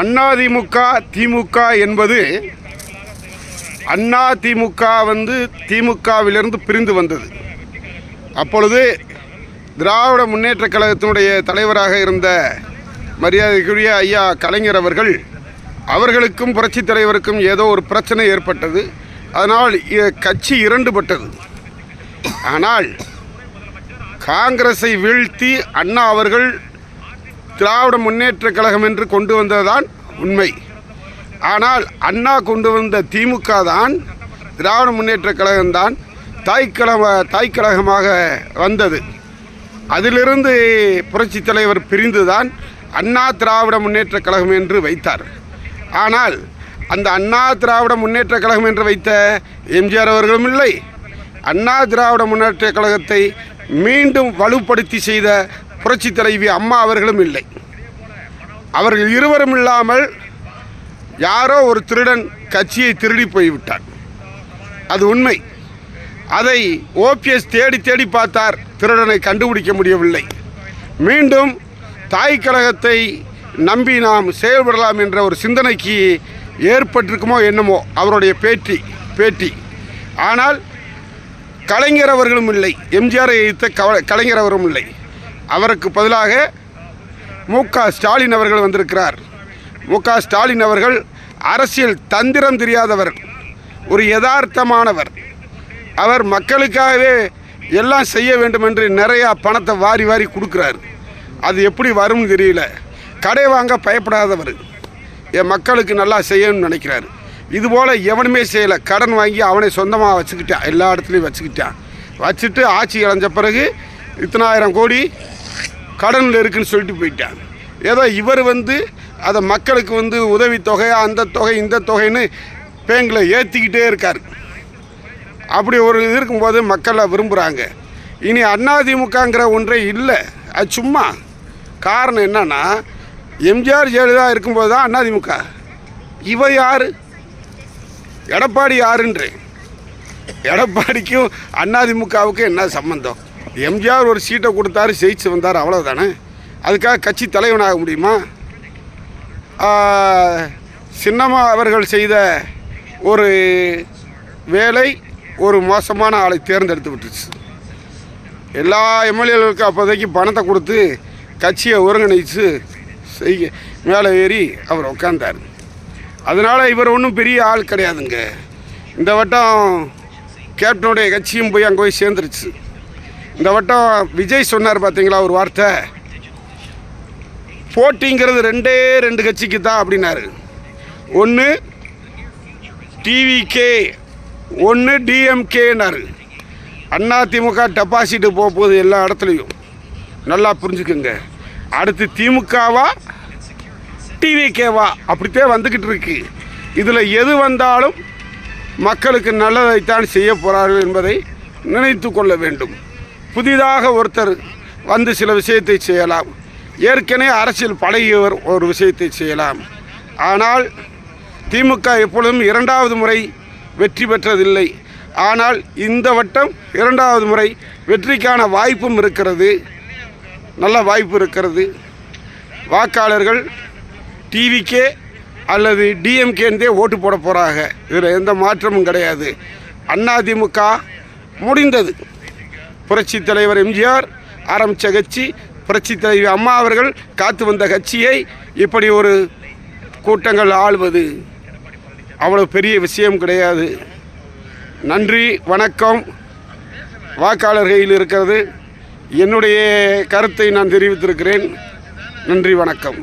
அதிமுக திமுக என்பது அண்ணா திமுக வந்து திமுகவிலிருந்து பிரிந்து வந்தது. அப்பொழுது திராவிட முன்னேற்ற கழகத்தினுடைய தலைவராக இருந்த மரியாதைக்குரிய ஐயா கலைஞர் அவர்கள் அவர்களுக்கும் புரட்சித் தலைவருக்கும் ஏதோ ஒரு பிரச்சனை ஏற்பட்டது. அதனால் கட்சி இரண்டுபட்டது. ஆனால் காங்கிரஸை வீழ்த்தி அண்ணா அவர்கள் திராவிட முன்னேற்ற கழகம் என்று கொண்டு வந்ததுதான் உண்மை. ஆனால் அண்ணா கொண்டு வந்த திமுக தான் திராவிட முன்னேற்ற கழகம்தான் தாய்க்கழக தாய்க்கழகமாக வந்தது. அதிலிருந்து புரட்சித் தலைவர் பிரிந்துதான் அண்ணா திராவிட முன்னேற்ற கழகம் என்று வைத்தார். ஆனால் அந்த அண்ணா திராவிட முன்னேற்ற கழகம் என்று வைத்த எம்ஜிஆர் அவர்களும் இல்லை. அண்ணா திராவிட முன்னேற்ற கழகத்தை மீண்டும் வலுப்படுத்தி செய்த புரட்சித் தலைவி அம்மா அவர்களும் இல்லை. அவர்கள் இருவரும் இல்லாமல் யாரோ ஒரு திருடன் கட்சியை திருடி போய்விட்டார். அது உண்மை. அதை ஓபிஎஸ் தேடி தேடி பார்த்தார் திருடனை கண்டுபிடிக்க முடியவில்லை. மீண்டும் தாய் கழகத்தை நம்பி நாம் செயல்படலாம் என்ற ஒரு சிந்தனைக்கு ஏற்பட்டிருக்குமோ என்னமோ அவருடைய பேட்டி பேட்டி. ஆனால் கலைஞர் அவர்களும் இல்லை எம்ஜிஆரை எதிர்த்த கவ- கலைஞர் அவரும் இல்லை. அவருக்கு பதிலாக மு ஸ்டாலின் அவர்கள் வந்திருக்கிறார். மு ஸ்டாலின் அவர்கள் அரசியல் தந்திரம் தெரியாதவர். ஒரு யதார்த்தமானவர். அவர் மக்களுக்காகவே எல்லாம் செய்ய வேண்டும் என்று நிறையா பணத்தை வாரி வாரி கொடுக்குறாரு. அது எப்படி வரும்னு தெரியல. கடை வாங்க பயப்படாதவர். என் மக்களுக்கு நல்லா செய்யணும்னு நினைக்கிறாரு. இதுபோல் எவனுமே செய்யலை. கடன் வாங்கி அவனை சொந்தமாக வச்சுக்கிட்டான். எல்லா இடத்துலையும் வச்சுக்கிட்டான். வச்சுட்டு ஆட்சி இழந்த பிறகு இத்தனாயிரம் கோடி கடனில் இருக்குன்னு சொல்லிட்டு போயிட்டாங்க. ஏதோ இவர் வந்து அதை மக்களுக்கு வந்து உதவித்தொகை அந்த தொகை இந்த தொகைன்னு பேங்கில் ஏற்றிக்கிட்டே இருக்கார். அப்படி ஒரு இது இருக்கும்போது மக்களை விரும்புகிறாங்க இனி அதிமுகங்கிற ஒன்றே இல்லை. அது சும்மா. காரணம் என்னன்னா எம்ஜிஆர் ஜெயலலிதா இருக்கும்போது தான் அதிமுக இவ யார்? எடப்பாடி யாருன்றேன். எடப்பாடிக்கும் அதிமுகவுக்கும் என்ன சம்பந்தம்? எம்ஜிஆர் ஒரு சீட்டை கொடுத்தாரு ஜெயிச்சு வந்தார் அவ்வளோதானே அதுக்காக கட்சி தலைவனாக முடியுமா? சின்னம்மா அவர்கள் செய்த ஒரு வேலை ஒரு மோசமான ஆளை தேர்ந்தெடுத்து விட்டுருச்சு எல்லா எம்எல்ஏகளுக்கும் அப்போதைக்கு பணத்தை கொடுத்து கட்சியை ஒருங்கிணைச்சு செய்ய மேலே ஏறி அவர் உட்காந்தார் அதனால் இவர் ஒன்றும் பெரிய ஆள் கிடையாதுங்க. இந்த வட்டம் கேப்டனுடைய கட்சியும் போய் அங்கே போய் சேர்ந்துருச்சு. இந்த வட்டம் விஜய் சொன்னார் பார்த்தீங்களா ஒரு வார்த்தை? போட்டிங்கிறது ரெண்டே ரெண்டு கட்சிக்கு தான் அப்படின்னாரு ஒன்று டிவிகே ஒன்று டிஎம்கேன்னாரு அண்ணா திமுக டெபாசிட்டு போக போகுது எல்லா இடத்துலையும். நல்லா புரிஞ்சுக்குங்க. அடுத்து திமுகவா? டிவிகேவா அப்படித்தான் வந்துக்கிட்டு இருக்கு. இதில் எது வந்தாலும் மக்களுக்கு நல்லதைத்தான் செய்ய போகிறார்கள் என்பதை நினைத்து கொள்ள வேண்டும். புதிதாக ஒருத்தர் வந்து சில விஷயத்தை செய்யலாம். ஏற்கனவே அரசியல் பழகியவர் ஒரு விஷயத்தை செய்யலாம். ஆனால் திமுக எப்பொழுதும் இரண்டாவது முறை வெற்றி பெற்றதில்லை. ஆனால் இந்த வட்டம் இரண்டாவது முறை வெற்றிக்கான வாய்ப்பும் இருக்கிறது. நல்ல வாய்ப்பு இருக்கிறது. வாக்காளர்கள் டிவிக்கே அல்லது டிஎம்கேந்தே ஓட்டு போட போகிறாங்க இதில் எந்த மாற்றமும் கிடையாது. அதிமுக முடிந்தது. புரட்சி தலைவர் எம்ஜிஆர் ஆரம்பித்த கட்சி புரட்சி தலைவி அம்மா அவர்கள் காத்து வந்த கட்சியை இப்படி ஒரு கூட்டங்கள் ஆள்வது அவ்வளோ பெரிய விஷயம் கிடையாது. நன்றி வணக்கம். வாக்காளர் கையில் இருக்கிறது. என்னுடைய கருத்தை நான் தெரிவித்திருக்கிறேன். நன்றி வணக்கம்.